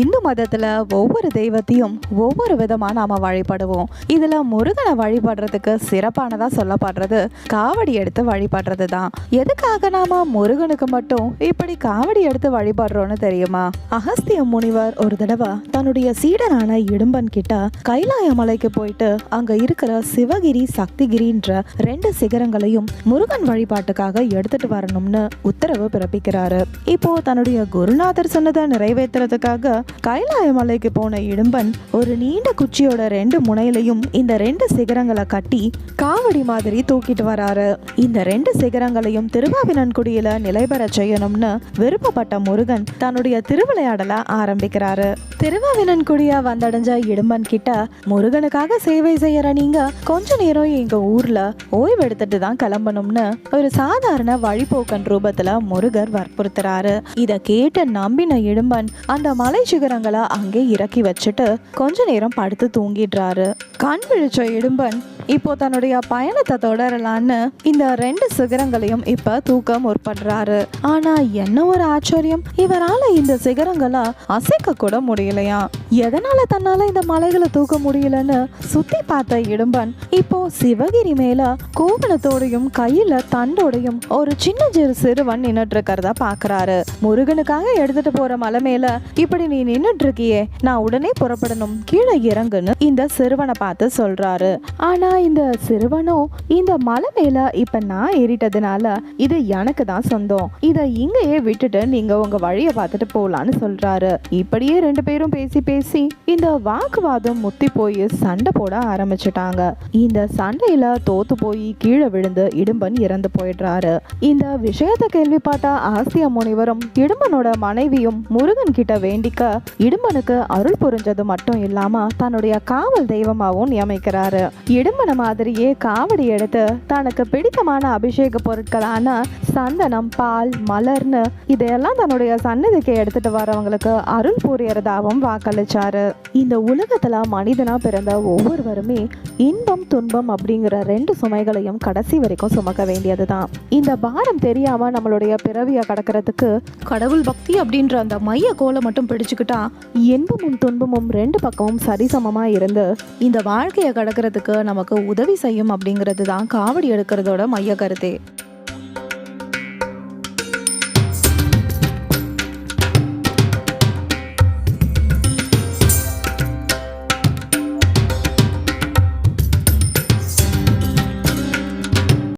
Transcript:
இந்து மதத்துல ஒவ்வொரு தெய்வத்தையும் ஒவ்வொரு விதமா நாம வழிபடுவோம். இதுல முருகனை வழிபடுறதுக்கு சிறப்பானதா சொல்லப்படுறது காவடி எடுத்து வழிபடுறது தான் எதுக்காக நாம முருகனுக்கு மட்டும் இப்படி காவடி எடுத்து வழிபடுறோம்னு தெரியுமா? அகஸ்திய முனிவர் ஒரு தடவை தன்னுடைய சீடனான இடும்பன் கிட்ட கைலாய மலைக்கு போயிட்டு அங்க இருக்கிற சிவகிரி சக்திகிரின்ற ரெண்டு சிகரங்களையும் முருகன் வழிபாட்டுக்காக எடுத்துட்டு வரணும்னு உத்தரவு பிறப்பிக்கிறாரு. இப்போ தன்னுடைய குருநாதர் சொன்னதை நிறைவேற்றுறதுக்காக கைலாய மலைக்கு போன இடும்பன் ஒரு நீண்ட குச்சியோட ரெண்டு முனையிலையும் இந்த ரெண்டு சிகரங்களை கட்டி காவடி மாதிரி தூக்கிட்டு வராரு. இந்த ரெண்டு சிகரங்களையும் திருவாவினன்குடியில நிலைபெற செய்யணும்னு விருப்பப்பட்ட முருகன் தன்னுடைய திருவிளையாடல ஆரம்பிக்கிறாரு. திருவாவினன்குடியா வந்தடைஞ்ச இடும்பன் கிட்ட முருகனுக்காக சேவை செய்யற நீங்க கொஞ்ச நேரம் எங்க ஊர்ல ஓய்வெடுத்துட்டு தான் கிளம்பணும்னு ஒரு சாதாரண வழிபோக்கன் ரூபத்துல முருகர் வற்புறுத்துறாரு. இத கேட்டு நம்பின இடும்பன் அந்த மலை சிகரங்களா அங்கே இறக்கி வச்சுட்டு கொஞ்ச நேரம் படுத்து தூங்கிடுறாரு. கண் விழிச்ச இடும்பன் இப்போ தன்னுடைய பயணத்தை தொடரலான்னு இந்த ரெண்டு சிகரங்களையும் இப்ப தூக்க முற்படுறாரு. ஆனா என்ன ஒரு ஆச்சரியம்? இவரால இந்த சிகரங்களை அசைக்க கூட முடியலையா? எதனால தன்னால இந்த மலைகளை தூக்க முடியலன்னு சுத்தி பார்த்த இடும்பன் இப்போ சிவகிரி மேல கோவணத்தோடையும் கையில தண்டோடையும் ஒரு சின்ன சிறு சிறுவன் நின்னுட்டு இருக்கிறத பாக்குறாரு. முருகனுக்காக எடுத்துட்டு போற மலை மேல இப்படி நீ நின்னுட்டு இருக்கியே நான் உடனே புறப்படணும். கீழே இறங்குன்னு இந்த சிறுவனை பார்த்து சொல்றாரு. ஆனா இந்த சிறுவனும் இந்த மலை மேல இப்ப நான் ஏறிட்டதுனால இது எனக்கு தான் சொந்தம். இதை இங்கேயே விட்டுட்டு நீங்க உங்க வழிய பார்த்துட்டு போலான்னு சொல்றாரு. இப்படியே ரெண்டு பேரும் பேசி பேசி இந்த வாக்குவாதம் முத்தி போய் சண்டை போட ஆரம்பிச்சிட்டாங்க. இந்த சண்டையில தோத்து போய் கீழே விழுந்து இடும்பன் இறந்து போயிடுறாரு. இந்த விஷயத்தை கேள்விப்பட்ட ஆசிய முனிவரும் இடும்பனோட மனைவியும் முருகன் கிட்ட வேண்டிக்க இடும்பனுக்கு அருள் புரிஞ்சது மட்டும் இல்லாம தன்னுடைய காவல் தெய்வமாகவும் நியமிக்கிறாரு. இடும்பன மாதிரியே காவடி எடுத்து தனக்கு பிடித்தமான அபிஷேக பொருட்களான சந்தனம் பால் மலர்னு இதையெல்லாம் தன்னுடைய சன்னதிக்கு எடுத்துட்டு வரவங்களுக்கு அருள் புரியறதாகவும் வாக்களிச்சாரு. இந்த உலகத்துல மனிதனா பிறந்த ஒவ்வொருவருமே இன்பம் துன்பம் அப்படிங்கிற ரெண்டு சுமைகளையும் கடைசி வரைக்கும் சுமக்க வேண்டியதுதான். இந்த பாரம் தெரியாம நம்மளுடைய பிறவியை கடக்கிறதுக்கு கடவுள் பக்தி அப்படின்ற அந்த மைய கோலை மட்டும் பிடிச்சுக்கிட்டா இன்பமும் துன்பமும் ரெண்டு பக்கமும் சரிசமமாக இருந்து இந்த வாழ்க்கையை கடக்கிறதுக்கு நமக்கு உதவி செய்யும் அப்படிங்கிறது தான் காவடி எடுக்கிறதோட மைய கருத்தே